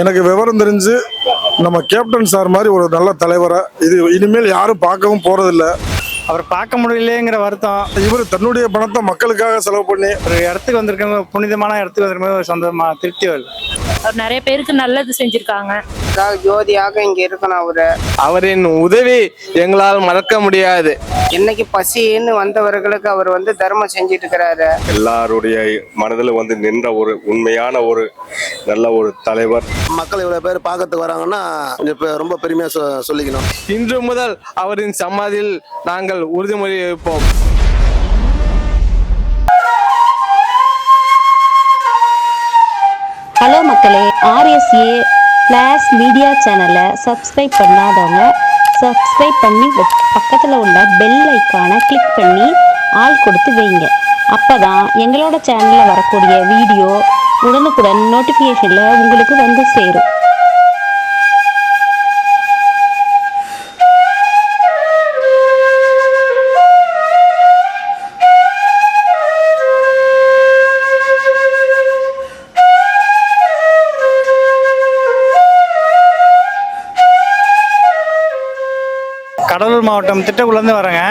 எனக்கு விவரம் தெரிஞ்சு நம்ம கேப்டன் சார் மாதிரி ஒரு நல்ல தலைவரை. இது இனிமேல் யாரும் பார்க்கவும் போகிறதில்ல அவர் பார்க்க முடியலையேங்கிற வருத்தம். இவர் தன்னுடைய பணத்தை மக்களுக்காக செலவு பண்ணி ஒரு இடத்துக்கு வந்திருக்கவங்க புனிதமான இடத்துக்கு வந்திருக்கும் ஒரு சொந்தமா திருப்தி வருது அவர் நிறைய பேருக்கு நல்லது செஞ்சிருக்காங்க. ஜோதியாக இங்க இருக்கணும் அவரு. அவரின் உதவி எங்களால் மறக்க முடியாது. என்னைக்கு பசின்னு வந்தவர்களுக்கு அவர் வந்து தர்மம் செஞ்சுட்டு இருக்கிறாரு எல்லாருடைய மனதில் வந்து நின்ற ஒரு உண்மையான ஒரு நல்ல ஒரு தலைவர். மக்கள் இவ்வளவு பேர் பார்க்கறதுக்கு வராங்கன்னா கொஞ்சம் இப்ப ரொம்ப பெருமையா சொ- சொல்லிக்கணும். இன்று முதல் அவரின் சமாதியில் நாங்கள் உறுதிமொழி வைப்போம் ஹலோ மக்களே ஆர்எஸ்ஏ ஃப்ளாஷ் மீடியா சேனலை சப்ஸ்கிரைப் பண்ணாதவங்க சப்ஸ்கிரைப் பண்ணி பக்கத்தில் உள்ள பெல் ஐக்கானை கிளிக் பண்ணி ஆள் கொடுத்து வைங்க. அப்போ தான் எங்களோட சேனலில் வரக்கூடிய வீடியோ உடனுக்குடன் நோட்டிஃபிகேஷனில் உங்களுக்கு வந்து சேரும். கடலூர் மாவட்டம் திட்டக்குள்ளேருந்து வரேங்க.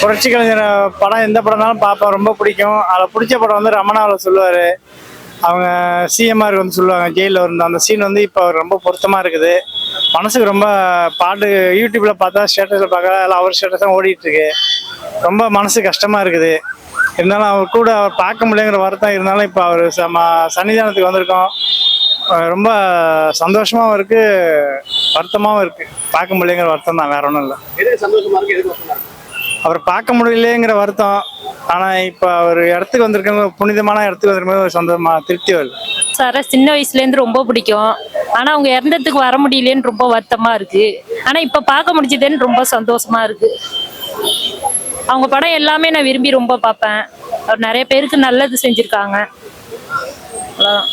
புரட்சி கலைஞர் படம் எந்த படம்னாலும் பார்ப்பேன். ரொம்ப பிடிக்கும். அதில் பிடிச்ச படம் வந்து ரமணாவில் சொல்லுவார். அவங்க சிஎம்ஆர் வந்து சொல்லுவாங்க ஜெயிலில் இருந்த அந்த சீன் வந்து இப்போ ரொம்ப பொருத்தமாக இருக்குது. மனசுக்கு ரொம்ப பாட்டு யூடியூப்பில் பார்த்தா ஸ்டேட்டஸில் பார்க்க எல்லாம் அவர் ஸ்டேட்டஸ் தான் ஓடிட்டுருக்கு ரொம்ப மனசு கஷ்டமாக இருக்குது. இருந்தாலும் அவர் கூட அவர் பார்க்க முடியலைங்கிற வருத்தம் இருந்தாலும் இப்போ அவர் சம சன்னிதானத்துக்கு வந்திருக்கோம். ரொம்ப சந்தோஷமாவும் இருக்கு வருத்தமாவும் இருக்கு. பார்க்க முடியலைங்கிற வருத்தம் தான் வேற ஒன்றும் இல்லை. அவர் பார்க்க முடியலையேங்கிற வருத்தம் ஆனா இப்ப அவர் இடத்துக்கு வந்திருக்கவங்க புனிதமான இடத்துக்கு வந்திருக்கும் ஒரு சொந்தமா திருப்தி வருது சார சின்ன வயசுலேருந்து ரொம்ப பிடிக்கும். ஆனா அவங்க இறந்ததுக்கு வர முடியலன்னு ரொம்ப வருத்தமா இருக்கு. ஆனா இப்ப பார்க்க முடிஞ்சதுன்னு ரொம்ப சந்தோஷமா இருக்கு. அவங்க படம் எல்லாமே நான் விரும்பி ரொம்ப பார்ப்பேன். அவர் நிறைய பேருக்கு நல்லது செஞ்சிருக்காங்க. அவ்வளவுதான்.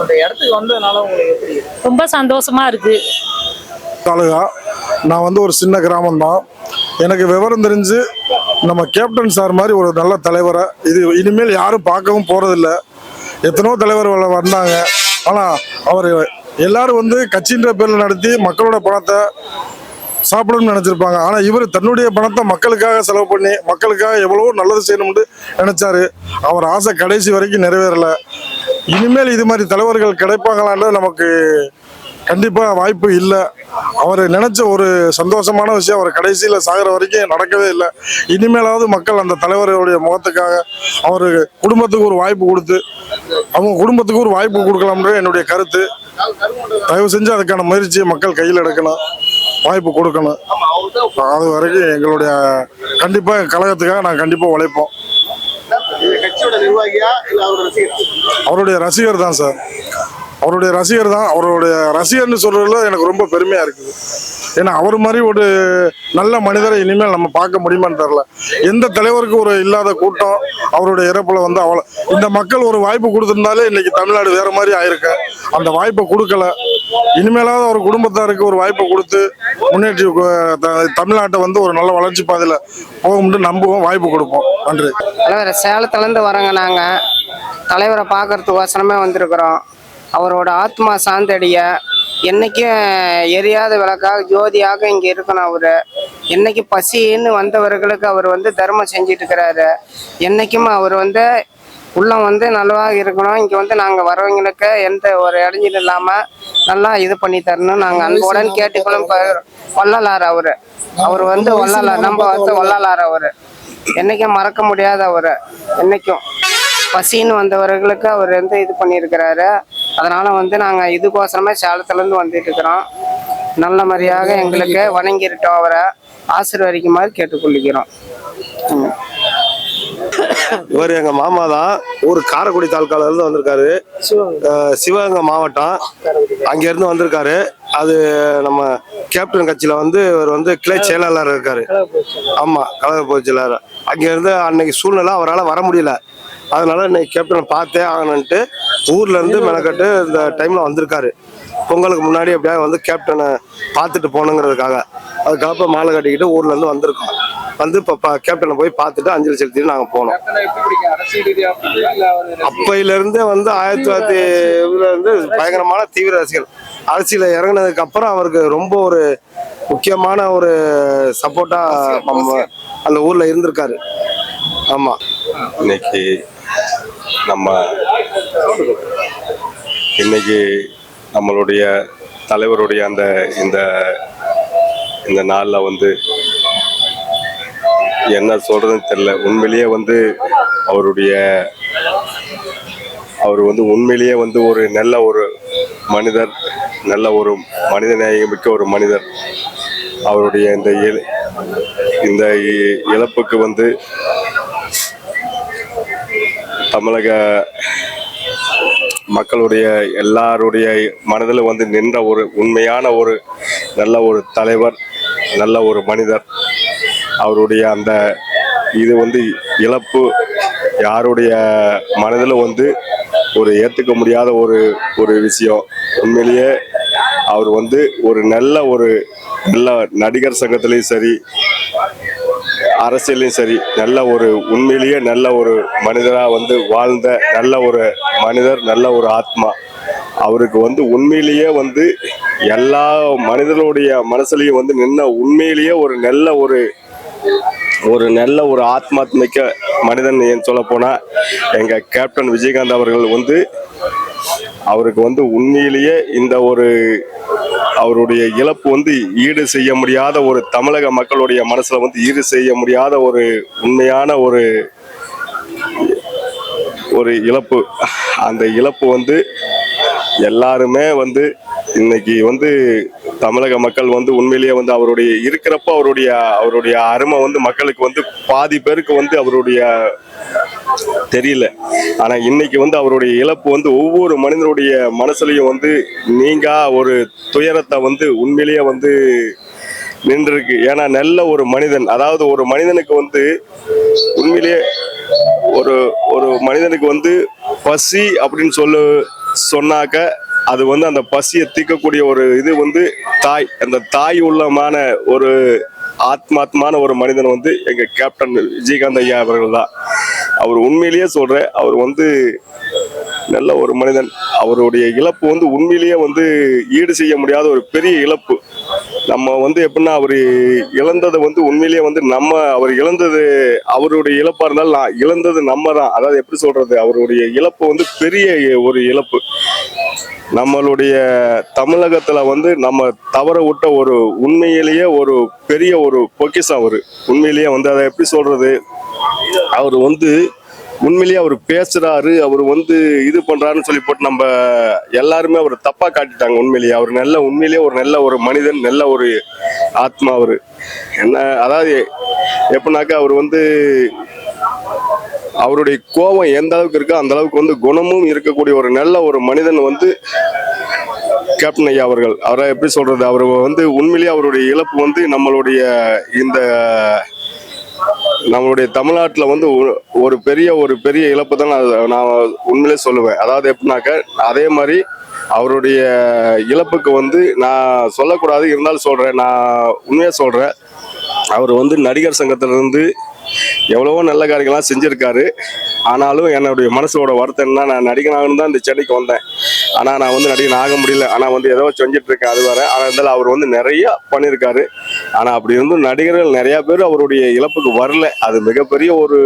அந்த இடத்துக்கு வந்ததுனால உங்களுக்கு எப்படி ரொம்ப சந்தோஷமா இருக்கு. தாலுகா நான் வந்து ஒரு சின்ன கிராமம் தான் எனக்கு விவரம் தெரிஞ்சு நம்ம கேப்டன் சார் மாதிரி ஒரு நல்ல தலைவரை இது இனிமேல் யாரும் பார்க்கவும் போறதில்ல. எத்தனையோ தலைவர்கள் வந்தாங்க. ஆனால் அவர் எல்லாரும் வந்து கட்சின்ற பேரில் நடத்தி மக்களோட பணத்தை சாப்பிடணும்னு நினைச்சிருப்பாங்க. ஆனா இவர் தன்னுடைய பணத்தை மக்களுக்காக செலவு பண்ணி மக்களுக்காக எவ்வளவோ நல்லது செய்யணும்னு நினைச்சாரு. அவர் ஆசை கடைசி வரைக்கும் நிறைவேறல. இனிமேல் இது மாதிரி தலைவர்கள் கிடைப்பாங்களான்னு நமக்கு கண்டிப்பாக வாய்ப்பு இல்லை. அவர் நினைச்ச ஒரு சந்தோஷமான விஷயம் அவர் கடைசியில் சாகிற வரைக்கும் நடக்கவே இல்லை. இனிமேலாவது மக்கள் அந்த தலைவருடைய முகத்துக்காக அவர் குடும்பத்துக்கு ஒரு வாய்ப்பு கொடுத்து அவங்க குடும்பத்துக்கு ஒரு வாய்ப்பு கொடுக்கலாம்ன்றது என்னுடைய கருத்து. தயவு செஞ்சு அதுக்கான முயற்சியை மக்கள் கையில் எடுக்கணும். வாய்ப்பு கொடுக்கணும். அது வரைக்கும் எங்களுடைய கண்டிப்பாக கழகத்துக்காக நாங்கள் கண்டிப்பாக உழைப்போம். அவருடைய ரசிகர்? தான் சார். அவருடைய ரசிகர் தான். அவருடைய ரசிகர்னு சொல்றதுல எனக்கு ரொம்ப பெருமையா இருக்குது. ஏன்னா அவர் மாதிரி ஒரு நல்ல மனிதரை இனிமேல் நம்ம பார்க்க முடியுமான்னு தெரில எந்த தலைவருக்கு ஒரு இல்லாத கூட்டம் அவருடைய இறப்புல வந்து அவ்வளோ இந்த மக்கள் ஒரு வாய்ப்பு கொடுத்துருந்தாலே இன்னைக்கு தமிழ்நாடு வேற மாதிரி ஆயிருக்கு. அந்த வாய்ப்பை கொடுக்கல. இனிமேலாவது அவர் குடும்பத்தாருக்கு ஒரு வாய்ப்பை கொடுத்து முன்னேற்றி த- தமிழ்நாட்டை வந்து ஒரு நல்ல வளர்ச்சி பாதையில போகும்னு நம்புவோம் வாய்ப்பு கொடுப்போம். நன்றி. தலைவர் சேலத்துலேருந்து வரோங்க நாங்கள் தலைவரை பார்க்கறதுக்கோசரமே வந்திருக்கிறோம். அவரோட ஆத்மா சாந்தடிய என்னைக்கும் எரியாத விளக்காக ஜோதியாக இங்கே இருக்கணும் அவரு. என்னைக்கு பசின்னு வந்தவர்களுக்கு அவர் வந்து தர்மம் செஞ்சுட்டு இருக்கிறாரு என்னைக்கும் அவர் வந்து உள்ளம் வந்து நல்லவாக இருக்கணும். இங்கே வந்து நாங்கள் வரவங்களுக்கு எந்த ஒரு இடைஞ்சல் இல்லாமல் நல்லா இது பண்ணி தரணும் நாங்க அன்புடன் கேட்டுக்கொள்ளும் ப- வள்ளலார் அவரு. அவர் வந்து வள்ளலார். நம்ம வந்து வள்ளலார் அவரு. என்னைக்கும் மறக்க முடியாத அவரு. என்னைக்கும். பசின்னு வந்தவர்களுக்கு அவர் வந்து இது பண்ணியிருக்கிறாரு. அதனால வந்து நாங்க இதுக்கோசரமே சேலத்துல இருந்து வந்துட்டு இருக்கிறோம். நல்ல மாதிரியாக எங்களுக்கு வணங்கிருட்டோம் அவரை. ஆசீர்வதிக்குமாறு கேட்டுக்கொள்கிறோம். ம். இவர் எங்க மாமா தான் ஊர் காரைக்குடி தாலுக்கால இருந்து வந்திருக்காரு. சிவகங்கை. மாவட்டம். அங்க இருந்து வந்திருக்காரு. அது நம்ம கேப்டன் கட்சியில வந்து இவர் வந்து கிளை செயலாளர் இருக்காரு. ஆமா கழக பொதுச் செயலாளர். அங்க இருந்து அன்னைக்கு சூழ்நிலை அவரால் வர முடியல. அதனால இன்னைக்கு கேப்டனை பார்த்தே ஆகணுன்ட்டு ஊர்ல இருந்து மெனக்கட்டு இந்த டைம்ல வந்திருக்காரு. பொங்கலுக்கு முன்னாடி எப்படியாவது வந்து கேப்டனை பார்த்துட்டு போகணுங்கிறதுக்காக. அதுக்காக இப்போ மாலை கட்டிக்கிட்டு ஊர்ல இருந்து வந்திருக்கோம். வந்து இப்போ கேப்டனை போய் பார்த்துட்டு அஞ்சலி செலுத்திட்டு நாங்கள் போனோம். அப்பையில இருந்தே வந்து ஆயிரத்தி தொள்ளாயிரத்தி இருந்து பயங்கரமான தீவிர ரசிகர். அரசியல இறங்குனதுக்கு அப்புறம் அவருக்கு ரொம்ப ஒரு முக்கியமான ஒரு சப்போர்ட்டா நம்ம அந்த ஊர்ல இருந்திருக்காரு. ஆமா. இன்னைக்கு நம்ம இன்னைக்கு நம்மளுடைய தலைவருடைய அந்த இந்த இந்த நாளில் வந்து என்ன சொல்றதுன்னு தெரில உண்மையிலேயே வந்து அவருடைய அவர் வந்து உண்மையிலேயே வந்து ஒரு நல்ல ஒரு மனிதர் நல்ல ஒரு மனித மிக்க ஒரு மனிதர். அவருடைய இந்த இழ- இந்த இ- இழப்புக்கு வந்து தமிழக மக்களுடைய எல்லாருடைய மனதில் வந்து நின்ற ஒரு உண்மையான ஒரு நல்ல ஒரு தலைவர் நல்ல ஒரு மனிதர். அவருடைய அந்த இது வந்து இழப்பு யாருடைய மனதில் வந்து ஒரு ஏற்றுக்க முடியாத ஒரு ஒரு விஷயம். உண்மையிலேயே அவர் வந்து ஒரு நல்ல ஒரு நல்ல நடிகர் சங்கத்திலையும் சரி அரசியலையும் சரி நல்ல ஒரு உண்மையிலேயே நல்ல ஒரு மனிதராக வந்து வாழ்ந்த நல்ல ஒரு மனிதர் நல்ல ஒரு ஆத்மா. அவருக்கு வந்து உண்மையிலேயே வந்து எல்லா மனிதர்களுடைய மனசுலையும் வந்து நின்ன உண்மையிலேயே ஒரு நல்ல ஒரு ஒரு நல்ல ஒரு ஆத்மாத்மிக்க மனிதன் ஏன் சொல்ல போனால் எங்கள் கேப்டன் விஜயகாந்த் அவர்கள் வந்து அவருக்கு வந்து உண்மையிலேயே இந்த ஒரு அவருடைய இழப்பு வந்து ஈடு செய்ய முடியாத ஒரு தமிழக மக்களுடைய மனசுல வந்து ஈடு செய்ய முடியாத ஒரு உண்மையான ஒரு ஒரு இழப்பு. அந்த இழப்பு வந்து எல்லாருமே வந்து இன்னைக்கு வந்து தமிழக மக்கள் வந்து உண்மையிலேயே வந்து அவருடைய இருக்கிறப்ப அவருடைய அவருடைய அருமை வந்து மக்களுக்கு வந்து பாதி பேருக்கு வந்து அவருடைய தெரியல. ஆனா இன்னைக்கு வந்து அவருடைய இழப்பு வந்து ஒவ்வொரு மனிதனுடைய மனசுலயும் வந்து நீங்கா ஒரு துயரத்தை வந்து உண்மையிலேயே வந்து நின்றுருக்கு. ஏன்னா நல்ல ஒரு மனிதன் அதாவது ஒரு மனிதனுக்கு வந்து உண்மையிலேயே ஒரு ஒரு மனிதனுக்கு வந்து பசி அப்படின்னு சொல்லு சொன்னாக்க அது வந்து அந்த பசியை தீர்க்கக்கூடிய ஒரு இது வந்து தாய் அந்த தாய் உள்ளமான ஒரு ஆத்மாத்மான ஒரு மனிதன் வந்து எங்க கேப்டன் விஜயகாந்த் ஐயா அவர்கள் தான். அவர் உண்மையிலேயே சொல்றேன் அவர் வந்து நல்ல ஒரு மனிதன். அவருடைய இழப்பு வந்து உண்மையிலேயே வந்து ஈடு செய்ய முடியாத ஒரு பெரிய இழப்பு. நம்ம வந்து எப்படின்னா அவர் இழந்ததை வந்து உண்மையிலேயே வந்து நம்ம அவர் இழந்தது அவருடைய இழப்பா இருந்தாலும் நான் இழந்தது நம்ம தான் அதாவது எப்படி சொல்றது அவருடைய இழப்பு வந்து பெரிய ஒரு இழப்பு. நம்மளுடைய தமிழகத்துல வந்து நம்ம தவற விட்ட ஒரு உண்மையிலேயே ஒரு பெரிய ஒரு பொக்கிஷம் அவரு. உண்மையிலேயே வந்து அதை எப்படி சொல்றது அவர் வந்து உண்மையிலேயே அவர் பேசுறாரு அவர் வந்து இது பண்றாருன்னு சொல்லி போட்டு நம்ம எல்லாருமே அவர் தப்பா காட்டிட்டாங்க உண்மையிலேயே. அவர் நல்ல உண்மையிலேயே ஒரு நல்ல ஒரு மனிதன் நல்ல ஒரு ஆத்மா அவர். என்ன அதாவது எப்படின்னாக்கா அவர் வந்து அவருடைய கோபம் எந்த அளவுக்கு இருக்கோ அந்த அளவுக்கு வந்து குணமும் இருக்கக்கூடிய ஒரு நல்ல ஒரு மனிதன் வந்து கேப்டன் ஐயா அவர்கள். அவரை எப்படி சொல்றது? அவர் வந்து உண்மையிலேயே அவருடைய இழப்பு வந்து நம்மளுடைய இந்த நம்மளுடைய தமிழ்நாட்டில் வந்து ஒரு- பெரிய ஒரு பெரிய இழப்பு தான் நான் நான் உண்மையிலே சொல்லுவேன். அதாவது எப்படின்னாக்க அதே மாதிரி அவருடைய இழப்புக்கு வந்து நான் சொல்லக்கூடாது. இருந்தாலும் சொல்கிறேன் நான் உண்மையாக சொல்கிறேன் அவர் வந்து நடிகர் சங்கத்திலிருந்து எவ்வளவோ நல்ல காரியங்கள்லாம் செஞ்சுருக்காரு. ஆனாலும் என்னுடைய மனசோட வருத்தம் என்ன நான் நடிகனாகணும் தான் இந்த சென்னைக்கு வந்தேன். ஆனால் நான் வந்து நடிகன் ஆக முடியல. ஆனால் வந்து ஏதோ செஞ்சுட்டு இருக்கேன் அது வர ஆனால் இருந்தாலும் அவர் வந்து நிறைய பண்ணியிருக்காரு. ஆனால் அப்படி இருந்தும் நடிகர்கள் நிறையா பேர் அவருடைய இழப்புக்கு வரல. அது மிகப்பெரிய ஒரு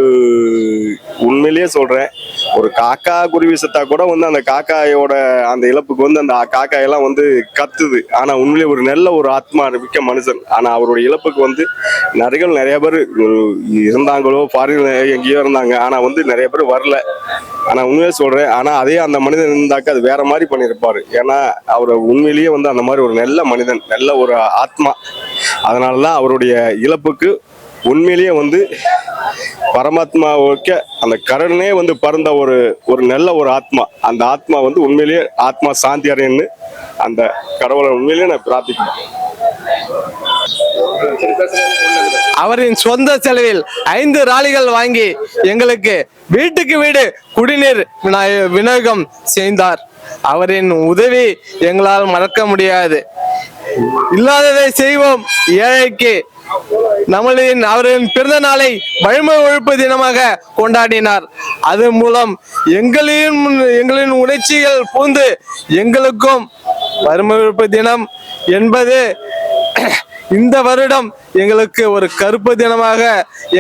உண்மையிலேயே சொல்கிறேன் ஒரு காக்கா குருவி செத்தா கூட வந்து அந்த காக்காயோட அந்த இழப்புக்கு வந்து அந்த காக்காயெல்லாம் வந்து கத்துது. ஆனால் உண்மையிலே ஒரு நல்ல ஒரு ஆத்மா மிக்க மனுஷன். ஆனால் அவருடைய இழப்புக்கு வந்து நடிகர்கள் நிறைய பேர் இருந்தாங்களோ ஃபாரின் எங்கேயோ இருந்தாங்க. ஆனால் வந்து நிறைய பேர் வரல. ஆனால் உண்மையாக சொல்கிறேன் ஆனால் அதே அந்த மனிதன் இருந்தாக்க அது வேற மாதிரி பண்ணியிருப்பார். ஏன்னா அவர் உண்மையிலேயே வந்து அந்த மாதிரி ஒரு நல்ல மனிதன் நல்ல ஒரு ஆத்மா. அதனாலதான் அவருடைய இழப்புக்கு உண்மையிலேயே வந்து பரமாத்மாவுக்கு அந்த கருணே வந்து பறந்த ஒரு ஒரு நல்ல ஒரு ஆத்மா. அந்த ஆத்மா வந்து உண்மையிலேயே ஆத்மா சாந்தி அடையன்னு அந்த கடவுளை உண்மையிலேயே நான் பிரார்த்திக்கிறேன். அவரின் சொந்த செலவில் ஐந்து ராலிகள் வாங்கி எங்களுக்கு வீட்டுக்கு வீடு குடிநீர் விநியோகம் செய்தார். அவரின் உதவி எங்களால் மறக்க முடியாது. இல்லாததை செய்வோம். ஏழைக்கு நம்மளின் அவரின் பிறந்த நாளை வறுமை ஒழிப்பு தினமாக கொண்டாடினார். அது மூலம் எங்களின் எங்களின் உணர்ச்சிகள் பூந்து எங்களுக்கும் வறுமை ஒழிப்பு தினம் என்பது இந்த வருடம் எங்களுக்கு ஒரு கருப்பு தினமாக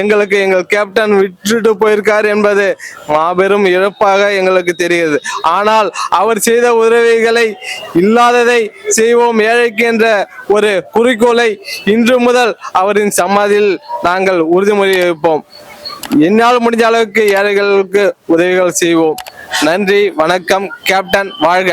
எங்களுக்கு எங்கள் கேப்டன் விட்டுட்டு போயிருக்கார் என்பது மாபெரும் இழப்பாக எங்களுக்கு தெரிகிறது. ஆனால் அவர் செய்த உதவிகளை இல்லாததை செய்வோம் ஏழைக்கு என்ற ஒரு குறிக்கோளை இன்று முதல் அவரின் சமாதியில் நாங்கள் உறுதிமொழி வைப்போம் என்னால் முடிஞ்ச அளவுக்கு ஏழைகளுக்கு உதவிகள் செய்வோம். நன்றி வணக்கம் கேப்டன் வாழ்க.